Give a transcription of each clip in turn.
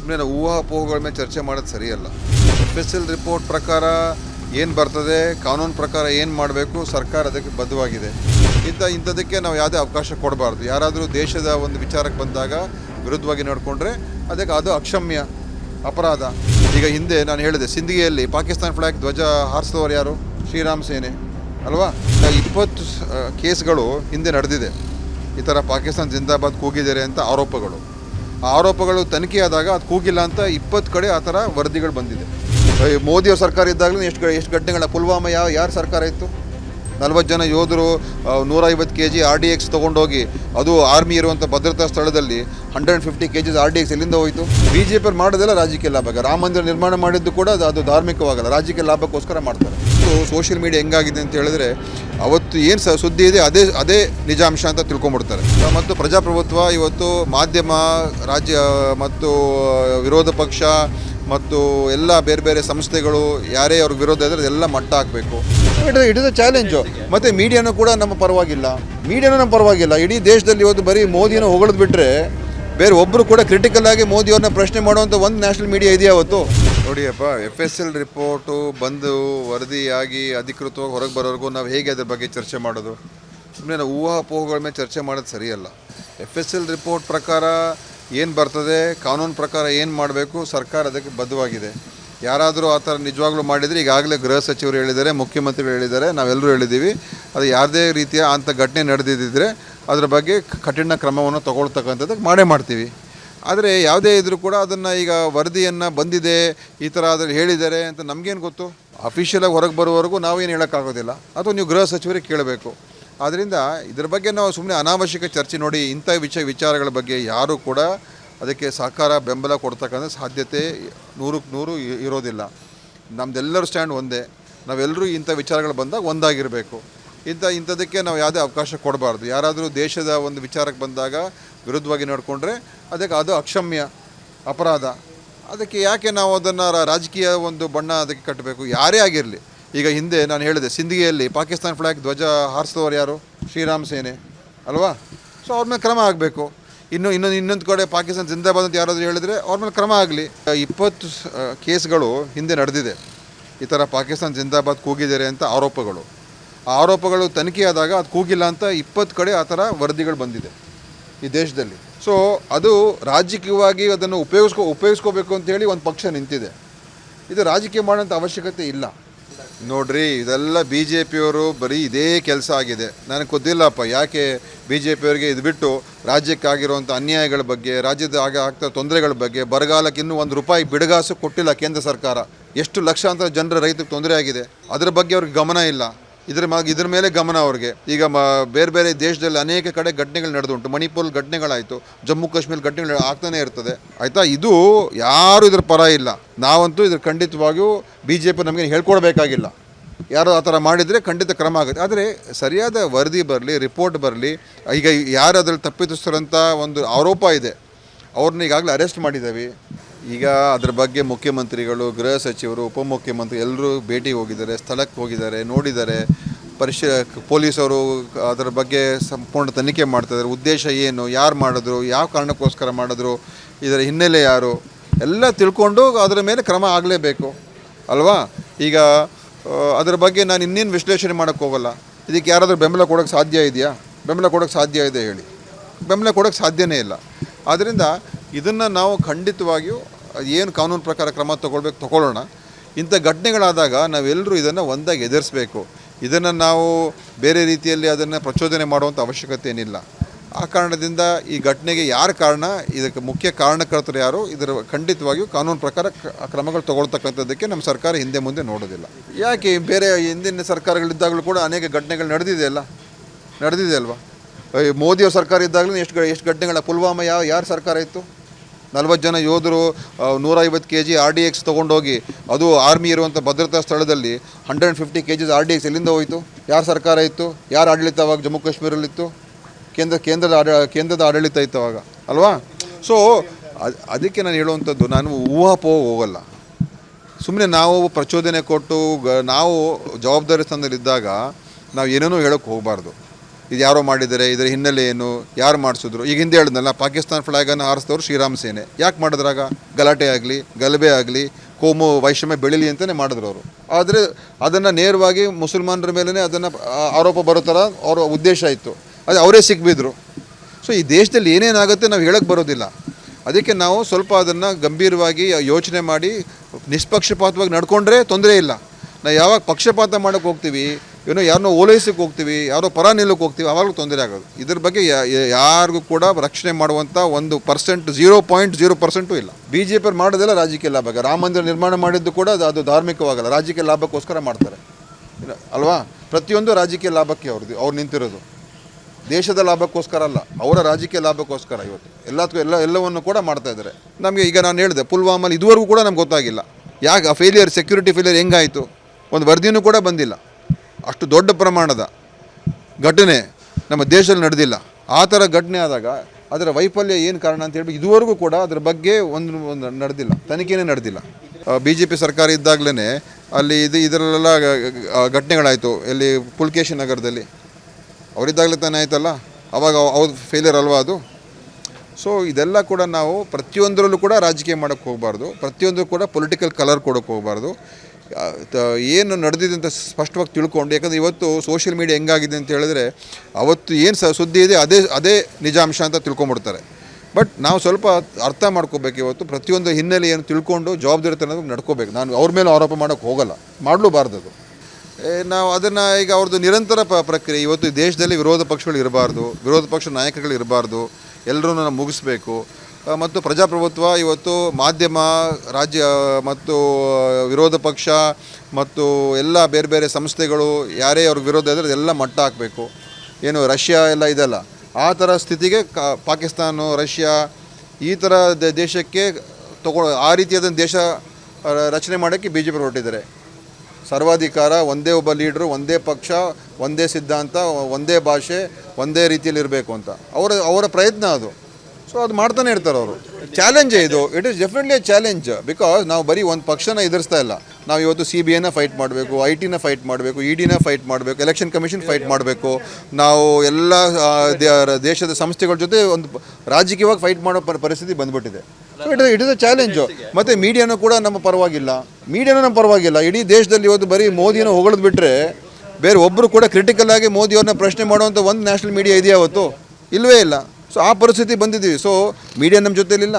ಸುಮ್ಮನೆ ಊಹಾಪೋಹಗಳ ಮೇಲೆ ಚರ್ಚೆ ಮಾಡೋದು ಸರಿಯಲ್ಲ. ಸ್ಪೆಷಲ್ ರಿಪೋರ್ಟ್ ಪ್ರಕಾರ ಏನು ಬರ್ತದೆ, ಕಾನೂನು ಪ್ರಕಾರ ಏನು ಮಾಡಬೇಕು, ಸರ್ಕಾರ ಅದಕ್ಕೆ ಬದ್ಧವಾಗಿದೆ. ಇಂಥ, ಇಂಥದಕ್ಕೆ ನಾವು ಯಾವುದೇ ಅವಕಾಶ ಕೊಡಬಾರ್ದು. ಯಾರಾದರೂ ದೇಶದ ಒಂದು ವಿಚಾರಕ್ಕೆ ಬಂದಾಗ ವಿರುದ್ಧವಾಗಿ ನೋಡಿಕೊಂಡ್ರೆ ಅದಕ್ಕೆ ಅದು ಅಕ್ಷಮ್ಯ, ಅಪರಾಧ. ಈಗ ಹಿಂದೆ ನಾನು ಹೇಳಿದೆ, ಸಿಂಧಿಗೆಯಲ್ಲಿ ಪಾಕಿಸ್ತಾನ ಫ್ಲಾಗ್ ಧ್ವಜ ಹಾರಿಸಿದವರು ಯಾರು? ಶ್ರೀರಾಮ್ ಸೇನೆ. ಅಲ್ವಾ? ಇಪ್ಪತ್ತು ಕೇಸ್ಗಳು ಹಿಂದೆ ನಡೆದಿದೆ. ಈ ಥರ ಪಾಕಿಸ್ತಾನ ಜಿಂದಾಬಾದ್ ಕೂಗಿದ್ದಾರೆ ಅಂತ ಆರೋಪಗಳು. ಆರೋಪಗಳು ತನಿಖೆಯಾದಾಗ ಅದು ಕೂಗಿಲ್ಲ ಅಂತ ಇಪ್ಪತ್ತು ಕಡೆ ಆ ಥರ ವರದಿಗಳು ಬಂದಿದೆ. ಮೋದಿಯವ್ರ ಸರ್ಕಾರ ಇದ್ದಾಗಲೂ ಎಷ್ಟು ಎಷ್ಟು ಘಟನೆಗಳ ಪುಲ್ವಾಮಾ ಯಾವ, ಯಾರು ಸರ್ಕಾರ ಇತ್ತು? ನಲ್ವತ್ತು ಜನ ಯೋಧರು ನೂರೈವತ್ತು K G R D X ತೊಗೊಂಡೋಗಿ ಅದು ಆರ್ಮಿ ಇರುವಂಥ ಭದ್ರತಾ ಸ್ಥಳದಲ್ಲಿ hundred fifty K Gs R D X ಎಲ್ಲಿಂದ ಹೋಯಿತು? ಬಿ ಜೆ ಪಿ ಮಾಡೋದೆಲ್ಲ ರಾಜಕೀಯ ಲಾಭ. ರಾಮ ಮಂದಿರ ನಿರ್ಮಾಣ ಮಾಡಿದ್ದು ಕೂಡ ಅದು ಧಾರ್ಮಿಕವಾಗಲ್ಲ, ರಾಜಕೀಯ ಲಾಭಕ್ಕೋಸ್ಕರ ಮಾಡ್ತಾರೆ. ಸೊ ಸೋಷಿಯಲ್ ಮೀಡಿಯಾ ಹೆಂಗಾಗಿದೆ ಅಂತ ಹೇಳಿದ್ರೆ, ಅವತ್ತು ಏನು ಸ ಸುದ್ದಿ ಇದೆ ಅದೇ ಅದೇ ನಿಜಾಂಶ ಅಂತ ತಿಳ್ಕೊಂಬಿಡ್ತಾರೆ ಮತ್ತು ಪ್ರಜಾಪ್ರಭುತ್ವ ಇವತ್ತು ಮಾಧ್ಯಮ, ರಾಜ್ಯ ಮತ್ತು ವಿರೋಧ ಪಕ್ಷ ಮತ್ತು ಎಲ್ಲ ಬೇರೆ ಬೇರೆ ಸಂಸ್ಥೆಗಳು ಯಾರೇ ಅವ್ರಿಗೆ ವಿರೋಧ ಇದ್ರೆ ಅದೆಲ್ಲ ಮಟ್ಟ ಹಾಕಬೇಕು. It it is a challenge ಮತ್ತು ಮೀಡಿಯಾನು ಕೂಡ ನಮ್ಮ ಪರವಾಗಿಲ್ಲ. ಮೀಡಿಯಾನು ನಮ್ಮ ಪರವಾಗಿಲ್ಲ. ಇಡೀ ದೇಶದಲ್ಲಿ ಇವತ್ತು ಬರೀ ಮೋದಿನ ಹೊಗಳದ್ ಬಿಟ್ಟರೆ ಬೇರೆ ಒಬ್ಬರು ಕೂಡ ಕ್ರಿಟಿಕಲ್ ಆಗಿ ಮೋದಿಯವ್ರನ್ನ ಪ್ರಶ್ನೆ ಮಾಡುವಂಥ ಒಂದು ನ್ಯಾಷನಲ್ ಮೀಡಿಯಾ ಇದೆಯಾ ಅವತ್ತು? ನೋಡಿಯಪ್ಪ ಎಫ್ ಎಸ್ ಎಲ್ ರಿಪೋರ್ಟು ಬಂದು ವರದಿಯಾಗಿ ಅಧಿಕೃತವಾಗಿ ಹೊರಗೆ ಬರೋವರೆಗೂ ನಾವು ಹೇಗೆ ಅದ್ರ ಬಗ್ಗೆ ಚರ್ಚೆ ಮಾಡೋದು? ಸುಮ್ಮನೆ ನಾವು ಊಹಾಪೋಹಗಳ ಮೇಲೆ ಚರ್ಚೆ ಮಾಡೋದು ಸರಿಯಲ್ಲ. ಎಫ್ ಎಸ್ ಎಲ್ ರಿಪೋರ್ಟ್ ಪ್ರಕಾರ ಏನು ಬರ್ತದೆ, ಕಾನೂನು ಪ್ರಕಾರ ಏನು ಮಾಡಬೇಕು, ಸರ್ಕಾರ ಅದಕ್ಕೆ ಬದ್ಧವಾಗಿದೆ. ಯಾರಾದರೂ ಆ ಥರ ನಿಜವಾಗ್ಲೂ ಮಾಡಿದರೆ ಈಗಾಗಲೇ ಗೃಹ ಸಚಿವರು ಹೇಳಿದ್ದಾರೆ, ಮುಖ್ಯಮಂತ್ರಿಗಳು ಹೇಳಿದ್ದಾರೆ, ನಾವೆಲ್ಲರೂ ಹೇಳಿದ್ದೀವಿ. ಅದು ಯಾವುದೇ ರೀತಿಯ ಅಂಥ ಘಟನೆ ನಡೆದಿದ್ದರೆ ಅದರ ಬಗ್ಗೆ ಕಠಿಣ ಕ್ರಮವನ್ನು ತಗೊಳ್ತಕ್ಕಂಥದ್ದಕ್ಕೆ ಮಾಡೇ ಮಾಡ್ತೀವಿ. ಆದರೆ ಯಾವುದೇ ಇದ್ದರೂ ಕೂಡ ಅದನ್ನು ಈಗ ವರದಿಯನ್ನು ಬಂದಿದೆ, ಈ ಥರ ಅದ್ರಲ್ಲಿ ಹೇಳಿದ್ದಾರೆ ಅಂತ ನಮಗೇನು ಗೊತ್ತು? ಅಫಿಷಿಯಲಾಗಿ ಹೊರಗೆ ಬರುವವರೆಗೂ ನಾವೇನು ಹೇಳೋಕ್ಕಾಗೋದಿಲ್ಲ. ಅಥವಾ ನೀವು ಗೃಹ ಸಚಿವರಿಗೆ ಕೇಳಬೇಕು. ಆದ್ದರಿಂದ ಇದ್ರ ಬಗ್ಗೆ ನಾವು ಸುಮ್ಮನೆ ಅನಾವಶ್ಯಕ ಚರ್ಚೆ ನೋಡಿ ಇಂಥ ವಿಷಯ ವಿಚಾರಗಳ ಬಗ್ಗೆ ಯಾರೂ ಕೂಡ ಅದಕ್ಕೆ ಸಹಕಾರ, ಬೆಂಬಲ ಕೊಡ್ತಕ್ಕಂಥ ಸಾಧ್ಯತೆ ನೂರಕ್ಕೆ ನೂರು ಇರೋದಿಲ್ಲ. ನಮ್ದೆಲ್ಲರೂ ಸ್ಟ್ಯಾಂಡ್ ಒಂದೇ. ನಾವೆಲ್ಲರೂ ಇಂಥ ವಿಚಾರಗಳು ಬಂದಾಗ ಒಂದಾಗಿರಬೇಕು. ಇಂಥ ಇಂಥದಕ್ಕೆ ನಾವು ಯಾವುದೇ ಅವಕಾಶ ಕೊಡಬಾರ್ದು. ಯಾರಾದರೂ ದೇಶದ ಒಂದು ವಿಚಾರಕ್ಕೆ ಬಂದಾಗ ವಿರುದ್ಧವಾಗಿ ನೋಡಿಕೊಂಡ್ರೆ ಅದಕ್ಕೆ ಅದು ಅಕ್ಷಮ್ಯ, ಅಪರಾಧ. ಅದಕ್ಕೆ ಯಾಕೆ ನಾವು ಅದನ್ನು ರಾಜಕೀಯ ಒಂದು ಬಣ್ಣ ಅದಕ್ಕೆ ಕಟ್ಟಬೇಕು? ಯಾರೇ ಆಗಿರಲಿ. ಈಗ ಹಿಂದೆ ನಾನು ಹೇಳಿದೆ, ಸಿಂಧಿಗೆಯಲ್ಲಿ ಪಾಕಿಸ್ತಾನ ಫ್ಲಾಗ್ ಧ್ವಜ ಹಾರಿಸಿದವರು ಯಾರು? ಶ್ರೀರಾಮ್ ಸೇನೆ. ಅಲ್ವಾ? ಸೊ ಅವ್ರ ಮೇಲೆ ಕ್ರಮ ಆಗಬೇಕು. ಇನ್ನು ಇನ್ನೊಂದು ಇನ್ನೊಂದು ಕಡೆ ಪಾಕಿಸ್ತಾನ ಜಿಂದಾಬಾದ್ ಅಂತ ಯಾರಾದರೂ ಹೇಳಿದರೆ ಅವ್ರ ಮೇಲೆ ಕ್ರಮ ಆಗಲಿ. ಇಪ್ಪತ್ತು ಕೇಸ್ಗಳು ಹಿಂದೆ ನಡೆದಿದೆ. ಈ ಥರ ಪಾಕಿಸ್ತಾನ ಜಿಂದಾಬಾದ್ ಕೂಗಿದ್ದಾರೆ ಅಂತ ಆರೋಪಗಳು. ಆ ಆರೋಪಗಳು ತನಿಖೆಯಾದಾಗ ಅದು ಕೂಗಿಲ್ಲ ಅಂತ ಇಪ್ಪತ್ತು ಕಡೆ ಆ ಥರ ವರದಿಗಳು ಬಂದಿದೆ ಈ ದೇಶದಲ್ಲಿ. ಸೊ ಅದು ರಾಜಕೀಯವಾಗಿ ಅದನ್ನು ಉಪಯೋಗಿಸ್ಕೊ, ಉಪಯೋಗಿಸ್ಕೋಬೇಕು ಅಂತೇಳಿ ಒಂದು ಪಕ್ಷ ನಿಂತಿದೆ. ಇದು ರಾಜಕೀಯ ಮಾಡೋಂಥ ಅವಶ್ಯಕತೆ ಇಲ್ಲ. ನೋಡ್ರಿ, ಇದೆಲ್ಲ ಬಿ ಜೆ ಪಿಯವರು ಬರೀ ಇದೇ ಕೆಲಸ ಆಗಿದೆ. ನನಗೆ ಗೊತ್ತಿಲ್ಲಪ್ಪ, ಯಾಕೆ ಬಿ ಜೆ ಪಿಯವರಿಗೆ ಇದು ಬಿಟ್ಟು ರಾಜ್ಯಕ್ಕಾಗಿರುವಂಥ ಅನ್ಯಾಯಗಳ ಬಗ್ಗೆ, ರಾಜ್ಯದ ಆಗ ಆಗ್ತಾ ತೊಂದರೆಗಳ ಬಗ್ಗೆ ಬರಗಾಲಕ್ಕೆ ಇನ್ನೂ ಒಂದು ರೂಪಾಯಿ ಬಿಡಗಾಸು ಕೊಟ್ಟಿಲ್ಲ ಕೇಂದ್ರ ಸರ್ಕಾರ. ಎಷ್ಟು ಲಕ್ಷಾಂತರ ಜನರ ರೈತರಿಗೆ ತೊಂದರೆ ಆಗಿದೆ. ಅದರ ಬಗ್ಗೆ ಅವ್ರಿಗೆ ಗಮನ ಇಲ್ಲ. ಇದ್ರ ಮ ಇದ್ರ ಮೇಲೆ ಗಮನ ಅವ್ರಿಗೆ. ಈಗ ಬೇರೆ ಬೇರೆ ದೇಶದಲ್ಲಿ ಅನೇಕ ಕಡೆ ಘಟನೆಗಳು ನಡೆದುಂಟು. ಮಣಿಪುರ್ ಘಟನೆಗಳಾಯಿತು. ಜಮ್ಮು ಕಾಶ್ಮೀರ ಘಟನೆಗಳು ಆಗ್ತಾನೆ ಇರ್ತದೆ. ಆಯಿತಾ? ಇದು ಯಾರು ಇದ್ರ ಪರ ಇಲ್ಲ. ನಾವಂತೂ ಇದ್ರ ಖಂಡಿತವಾಗಿಯೂ ಬಿ ಜೆ ಪಿ ನಮಗೆ ಹೇಳ್ಕೊಡ್ಬೇಕಾಗಿಲ್ಲ. ಯಾರು ಆ ಥರ ಮಾಡಿದರೆ ಖಂಡಿತ ಕ್ರಮ ಆಗುತ್ತೆ. ಆದರೆ ಸರಿಯಾದ ವರದಿ ಬರಲಿ, ರಿಪೋರ್ಟ್ ಬರಲಿ, ಈಗ ಯಾರು ಅದರಲ್ಲಿ ತಪ್ಪಿತಸ್ಥರಂಥ ಒಂದು ಆರೋಪ ಇದೆ. ಅವ್ರನ್ನ ಈಗಾಗಲೇ ಅರೆಸ್ಟ್ ಮಾಡಿದ್ದೀವಿ. ಈಗ ಅದರ ಬಗ್ಗೆ ಮುಖ್ಯಮಂತ್ರಿಗಳು, ಗೃಹ ಸಚಿವರು, ಉಪಮುಖ್ಯಮಂತ್ರಿ ಎಲ್ಲರೂ ಭೇಟಿ ಹೋಗಿದ್ದಾರೆ, ಸ್ಥಳಕ್ಕೆ ಹೋಗಿದ್ದಾರೆ, ನೋಡಿದ್ದಾರೆ. ಪರಿಶ, ಪೊಲೀಸರು ಅದರ ಬಗ್ಗೆ ಸಂಪೂರ್ಣ ತನಿಖೆ ಮಾಡ್ತಾಯಿದ್ದಾರೆ ಉದ್ದೇಶ ಏನು, ಯಾರು ಮಾಡಿದ್ರು, ಯಾವ ಕಾರಣಕ್ಕೋಸ್ಕರ ಮಾಡಿದ್ರು, ಇದರ ಹಿನ್ನೆಲೆ ಯಾರು, ಎಲ್ಲ ತಿಳ್ಕೊಂಡು ಅದರ ಮೇಲೆ ಕ್ರಮ ಆಗಲೇಬೇಕು. ಅಲ್ವಾ? ಈಗ ಅದರ ಬಗ್ಗೆ ನಾನು ಇನ್ನೇನು ವಿಶ್ಲೇಷಣೆ ಮಾಡೋಕ್ಕೆ ಹೋಗಲ್ಲ. ಇದಕ್ಕೆ ಯಾರಾದರೂ ಬೆಂಬಲ ಕೊಡೋಕ್ಕೆ ಸಾಧ್ಯ ಇದೆಯಾ? ಬೆಂಬಲ ಕೊಡೋಕ್ಕೆ ಸಾಧ್ಯ ಇದೆ ಹೇಳಿ. ಬೆಂಬಲ ಕೊಡೋಕ್ಕೆ ಸಾಧ್ಯವೇ ಇಲ್ಲ. ಆದ್ದರಿಂದ ಇದನ್ನು ನಾವು ಖಂಡಿತವಾಗಿಯೂ ಏನು ಕಾನೂನು ಪ್ರಕಾರ ಕ್ರಮ ತಗೊಳ್ಬೇಕು ತಗೊಳ್ಳೋಣ. ಇಂಥ ಘಟನೆಗಳಾದಾಗ ನಾವೆಲ್ಲರೂ ಇದನ್ನು ಒಂದಾಗಿ ಎದುರಿಸಬೇಕು. ಇದನ್ನು ನಾವು ಬೇರೆ ರೀತಿಯಲ್ಲಿ ಅದನ್ನು ಪ್ರಚೋದನೆ ಮಾಡುವಂಥ ಅವಶ್ಯಕತೆ ಏನಿಲ್ಲ ಆ ಕಾರಣದಿಂದ ಈ ಘಟನೆಗೆ ಯಾರು ಕಾರಣ, ಇದಕ್ಕೆ ಮುಖ್ಯ ಕಾರಣಕರ್ತರು ಯಾರು, ಇದರ ಖಂಡಿತವಾಗಿಯೂ ಕಾನೂನು ಪ್ರಕಾರ ಕ್ರಮಗಳು ತಗೊಳ್ತಕ್ಕಂಥದ್ದಕ್ಕೆ ನಮ್ಮ ಸರ್ಕಾರ ಹಿಂದೆ ಮುಂದೆ ನೋಡೋದಿಲ್ಲ. ಯಾಕೆ ಬೇರೆ ಹಿಂದಿನ ಸರ್ಕಾರಗಳಿದ್ದಾಗಲೂ ಕೂಡ ಅನೇಕ ಘಟನೆಗಳು ನಡೆದಿದೆ ಅಲ್ಲ? ನಡೆದಿದೆ ಅಲ್ವಾ? ಮೋದಿಯವ್ರ ಸರ್ಕಾರ ಇದ್ದಾಗಲೂ ಎಷ್ಟು ಎಷ್ಟು ಘಟನೆಗಳ ಪುಲ್ವಾಮಾ ಯಾವ ಯಾರು ಸರ್ಕಾರ ಇತ್ತು? ನಲ್ವತ್ತು ಜನ ಯೋಧರು ನೂರೈವತ್ತು K G R D X ತೊಗೊಂಡೋಗಿ, ಅದು ಆರ್ಮಿ ಇರುವಂಥ ಭದ್ರತಾ ಸ್ಥಳದಲ್ಲಿ hundred fifty K Gs R D X ಎಲ್ಲಿಂದ ಹೋಯಿತು? ಯಾರ ಸರ್ಕಾರ ಇತ್ತು? ಯಾರು ಆಡಳಿತ ಅವಾಗ ಜಮ್ಮು ಕಾಶ್ಮೀರಲ್ಲಿತ್ತು ಕೇಂದ್ರ, ಕೇಂದ್ರದ ಆಡ, ಕೇಂದ್ರದ ಆಡಳಿತ ಇತ್ತು ಅವಾಗ, ಅಲ್ವಾ? ಸೊ ಅದಕ್ಕೆ ನಾನು ಹೇಳುವಂಥದ್ದು, ನಾನು ಊಹಾಪೋಹ ಹೋಗಲ್ಲ. ಸುಮ್ಮನೆ ನಾವು ಪ್ರಚೋದನೆ ಕೊಟ್ಟು, ಗ, ನಾವು ಜವಾಬ್ದಾರಿ ಸ್ಥಾನದಲ್ಲಿದ್ದಾಗ ನಾವು ಏನೇನೋ ಹೇಳೋಕ್ಕೆ ಹೋಗಬಾರ್ದು. ಇದು ಯಾರೋ ಮಾಡಿದ್ದಾರೆ, ಇದರ ಹಿನ್ನೆಲೆ ಏನು, ಯಾರು ಮಾಡಿಸಿದ್ರು? ಈಗ ಹಿಂದೆ ಹೇಳಿದ್ನಲ್ಲ, ಪಾಕಿಸ್ತಾನ ಫ್ಲಾಗನ್ನು ಹಾರಿಸಿದವರು ಶ್ರೀರಾಮ್ ಸೇನೆ. ಯಾಕೆ ಮಾಡಿದ್ರಾಗ ಗಲಾಟೆ ಆಗಲಿ, ಗಲಭೆ ಆಗಲಿ, ಕೋಮು, ವೈಷಮ್ಯ ಬೆಳೀಲಿ ಅಂತಲೇ ಮಾಡಿದ್ರು ಅವರು. ಆದರೆ ಅದನ್ನು ನೇರವಾಗಿ ಮುಸಲ್ಮಾನರ ಮೇಲೇ ಅದನ್ನು ಆರೋಪ ಬರೋ ಥರ ಅವರ ಉದ್ದೇಶ ಇತ್ತು. ಅದು ಅವರೇ ಸಿಕ್ಬಿದ್ರು. ಸೊ ಈ ದೇಶದಲ್ಲಿ ಏನೇನಾಗುತ್ತೆ ನಾವು ಹೇಳಕ್ಕೆ ಬರೋದಿಲ್ಲ. ಅದಕ್ಕೆ ನಾವು ಸ್ವಲ್ಪ ಅದನ್ನು ಗಂಭೀರವಾಗಿ ಯೋಚನೆ ಮಾಡಿ, ನಿಷ್ಪಕ್ಷಪಾತವಾಗಿ ನಡ್ಕೊಂಡ್ರೆ ತೊಂದರೆ ಇಲ್ಲ. ನಾವು ಯಾವಾಗ ಪಕ್ಷಪಾತ ಮಾಡೋಕ್ಕೆ ಹೋಗ್ತೀವಿ ಏನೋ ಯಾರನ್ನೋ ಓಲೈಸಕ್ಕೆ ಹೋಗ್ತೀವಿ, ಯಾರೋ ಪರ ನಿಲ್ಲಕ್ಕೆ ಹೋಗ್ತೀವಿ, ಅವಾಗಲೂ ತೊಂದರೆ ಆಗೋದು. ಇದ್ರ ಬಗ್ಗೆ ಯಾರಿಗೂ ಕೂಡ ರಕ್ಷಣೆ ಮಾಡುವಂಥ ಒಂದು percent, zero point zero percent ಇಲ್ಲ. ಬಿ ಜೆ ಪಿ ಮಾಡೋದೆಲ್ಲ ರಾಜಕೀಯ ಲಾಭ. ರಾಮ ಮಂದಿರ ನಿರ್ಮಾಣ ಮಾಡಿದ್ದು ಕೂಡ ಅದು ಅದು ಧಾರ್ಮಿಕವಾಗಲ್ಲ. ರಾಜಕೀಯ ಲಾಭಕ್ಕೋಸ್ಕರ ಮಾಡ್ತಾರೆ. ಅಲ್ವಾ? ಪ್ರತಿಯೊಂದು ರಾಜಕೀಯ ಲಾಭಕ್ಕೆ ಅವ್ರದ್ದು, ಅವ್ರು ನಿಂತಿರೋದು. ದೇಶದ ಲಾಭಕ್ಕೋಸ್ಕರ ಅಲ್ಲ, ಅವರ ರಾಜಕೀಯ ಲಾಭಕ್ಕೋಸ್ಕರ ಇವತ್ತು. ಎಲ್ಲದಕ್ಕೂ ಎಲ್ಲ, ಎಲ್ಲವನ್ನು ಕೂಡ ಮಾಡ್ತಾ ಇದ್ದಾರೆ. ನಮಗೆ ಈಗ ನಾನು ಹೇಳಿದೆ ಪುಲ್ವಾಮಲ್ಲಿ ಇದುವರೆಗೂ ಕೂಡ ನಮ್ಗೆ ಗೊತ್ತಾಗಿಲ್ಲ. ಯಾಕೆ ಆ ಫೇಲಿಯರ್ ಸೆಕ್ಯೂರಿಟಿ ಫೇಲಿಯರ್ ಹೆಂಗಾಯಿತು? ಒಂದು ವರದಿನೂ ಕೂಡ ಬಂದಿಲ್ಲ. ಅಷ್ಟು ದೊಡ್ಡ ಪ್ರಮಾಣದ ಘಟನೆ ನಮ್ಮ ದೇಶದಲ್ಲಿ ನಡೆದಿಲ್ಲ. ಆ ಥರ ಘಟನೆ ಆದಾಗ ಅದರ ವೈಫಲ್ಯ ಏನು ಕಾರಣ ಅಂತ ಹೇಳಿ ಇದುವರೆಗೂ ಕೂಡ ಅದರ ಬಗ್ಗೆ ಒಂದು ಒಂದು ನಡೆದಿಲ್ಲ. ತನಿಖೆನೇ ನಡೆದಿಲ್ಲ. ಬಿ ಜೆ ಪಿ ಸರ್ಕಾರ ಇದ್ದಾಗಲೇ ಅಲ್ಲಿ ಇದು ಇದರಲ್ಲೆಲ್ಲ ಘಟನೆಗಳಾಯಿತು. ಎಲ್ಲಿ ಪುಲ್ಕೇಶಿ ನಗರದಲ್ಲಿ. ಅವರಿದ್ದಾಗಲೇ ತಾನೇ ಆಯ್ತಲ್ಲ? ಅವಾಗ ಅವ್ರು ಫೇಲಿಯರ್ ಅಲ್ವಾ ಅದು? ಸೊ ಇದೆಲ್ಲ ಕೂಡ ನಾವು ಪ್ರತಿಯೊಂದರಲ್ಲೂ ಕೂಡ ರಾಜಕೀಯ ಮಾಡೋಕ್ಕೆ ಹೋಗಬಾರ್ದು. ಪ್ರತಿಯೊಂದು ಕೂಡ ಪೊಲಿಟಿಕಲ್ ಕಲರ್ ಕೊಡೋಕ್ಕೆ ಹೋಗಬಾರ್ದು. ಏನು ನಡೆದಿದೆ ಅಂತ ಸ್ಪಷ್ಟವಾಗಿ ತಿಳ್ಕೊಂಡು, ಯಾಕಂದರೆ ಇವತ್ತು ಸೋಷಿಯಲ್ ಮೀಡಿಯಾ ಹೆಂಗಾಗಿದೆ ಅಂತ ಹೇಳಿದ್ರೆ, ಅವತ್ತು ಏನು ಸ, ಸುದ್ದಿ ಇದೆ, ಅದೇ ಅದೇ ನಿಜಾಂಶ ಅಂತ ತಿಳ್ಕೊಂಬಿಡ್ತಾರೆ ಬಟ್ ನಾವು ಸ್ವಲ್ಪ ಅರ್ಥ ಮಾಡ್ಕೋಬೇಕು ಇವತ್ತು, ಪ್ರತಿಯೊಂದು ಹಿನ್ನೆಲೆ ಏನು ತಿಳ್ಕೊಂಡು ಜವಾಬ್ದಾರಿತನ ನಡ್ಕೋಬೇಕು. ನಾನು ಅವ್ರ ಮೇಲೆ ಆರೋಪ ಮಾಡೋಕ್ಕೆ ಹೋಗಲ್ಲ. ಮಾಡಲೂಬಾರ್ದು ಅದು. ನಾವು ಅದನ್ನು ಈಗ ಅವ್ರದ್ದು ನಿರಂತರ ಪ, ಪ್ರಕ್ರಿಯೆ, ಇವತ್ತು ದೇಶದಲ್ಲಿ ವಿರೋಧ ಪಕ್ಷಗಳು ಇರಬಾರ್ದು, ವಿರೋಧ ಪಕ್ಷ ನಾಯಕರುಗಳು ಇರಬಾರ್ದು ಎಲ್ಲರೂ ಮುಗಿಸ್ಬೇಕು. ಮತ್ತು ಪ್ರಜಾಪ್ರಭುತ್ವ, ಇವತ್ತು ಮಾಧ್ಯಮ, ರಾಜ್ಯ ಮತ್ತು ವಿರೋಧ ಪಕ್ಷ, ಮತ್ತು ಎಲ್ಲ ಬೇರೆ ಬೇರೆ ಸಂಸ್ಥೆಗಳು ಯಾರೇ ಅವ್ರಿಗೆ ವಿರೋಧ ಇದ್ದರೆ ಅದೆಲ್ಲ ಮಟ್ಟ ಹಾಕಬೇಕು. ಏನು ರಷ್ಯಾ ಎಲ್ಲ ಇದೆಲ್ಲ. ಆ ಥರ ಸ್ಥಿತಿಗೆ ಕ, ಪಾಕಿಸ್ತಾನ, ರಷ್ಯಾ ಈ ಥರ ದೇಶಕ್ಕೆ ತಗೊ ಆ ರೀತಿಯಾದ ದೇಶ ರಚನೆ ಮಾಡೋಕ್ಕೆ ಬಿ ಜೆ ಪಿ ಹೊರಟಿದ್ದಾರೆ. ಸರ್ವಾಧಿಕಾರ, ಒಂದೇ ಒಬ್ಬ ಲೀಡ್ರು, ಒಂದೇ ಪಕ್ಷ, ಒಂದೇ ಸಿದ್ಧಾಂತ, ಒಂದೇ ಭಾಷೆ, ಒಂದೇ ರೀತಿಯಲ್ಲಿ ಇರಬೇಕು ಅಂತ. ಅವರ ಅವರ ಪ್ರಯತ್ನ ಅದು. ಸೊ ಅದು ಮಾಡ್ತಾನೆ ಇರ್ತಾರೆ ಅವರು. ಚಾಲೆಂಜೇ ಇದು. It is definitely a challenge because ನಾವು ಬರೀ ಒಂದು ಪಕ್ಷನ ಎದುರಿಸ್ತಾ ಇಲ್ಲ. ನಾವು ಇವತ್ತು ಸಿ ಬಿ ಐನ ಫೈಟ್ ಮಾಡಬೇಕು ಐ ಟಿನ ಫೈಟ್ ಮಾಡಬೇಕು ಇ ಡಿನ ಫೈಟ್ ಮಾಡಬೇಕು ಎಲೆಕ್ಷನ್ ಕಮಿಷನ್ ಫೈಟ್ ಮಾಡಬೇಕು. ನಾವು ಎಲ್ಲ ದೇಶದ ಸಂಸ್ಥೆಗಳ ಜೊತೆ ಒಂದು ರಾಜಕೀಯವಾಗಿ ಫೈಟ್ ಮಾಡೋ ಪರಿ- ಪರಿಸ್ಥಿತಿ ಬಂದ್ಬಿಟ್ಟಿದೆ. So it it is a challenge ಮತ್ತು ಮೀಡಿಯಾನು ಕೂಡ ನಮ್ಮ ಪರವಾಗಿಲ್ಲ. ಮೀಡಿಯಾನು ನಮ್ಮ ಪರವಾಗಿಲ್ಲ. ಇಡೀ ದೇಶದಲ್ಲಿ ಇವತ್ತು ಬರೀ ಮೋದಿನ ಹೊಗಳದ್ ಬಿಟ್ಟರೆ ಬೇರೆ ಒಬ್ಬರು ಕೂಡ ಕ್ರಿಟಿಕಲ್ ಆಗಿ ಮೋದಿಯವ್ರನ್ನ ಪ್ರಶ್ನೆ ಮಾಡುವಂಥ ಒಂದು ನ್ಯಾಷನಲ್ ಮೀಡಿಯಾ ಇದೆಯಾ ಅವತ್ತು? ಇಲ್ಲವೇ ಇಲ್ಲ. ಸೊ ಆ ಪರಿಸ್ಥಿತಿ ಬಂದಿದ್ದೀವಿ. ಸೊ ಮೀಡಿಯಾ ನಮ್ಮ ಜೊತೆಯಲ್ಲಿಲ್ಲ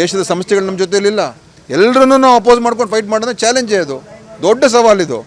ದೇಶದ ಸಂಸ್ಥೆಗಳು ನಮ್ಮ ಜೊತೆಯಲ್ಲಿಲ್ಲ ಎಲ್ಲರನ್ನೂ ನಾವು ಅಪೋಸ್ ಮಾಡ್ಕೊಂಡು ಫೈಟ್ ಮಾಡೋದು ಚಾಲೆಂಜೇ ಅದು. ದೊಡ್ಡ ಸವಾಲಿದು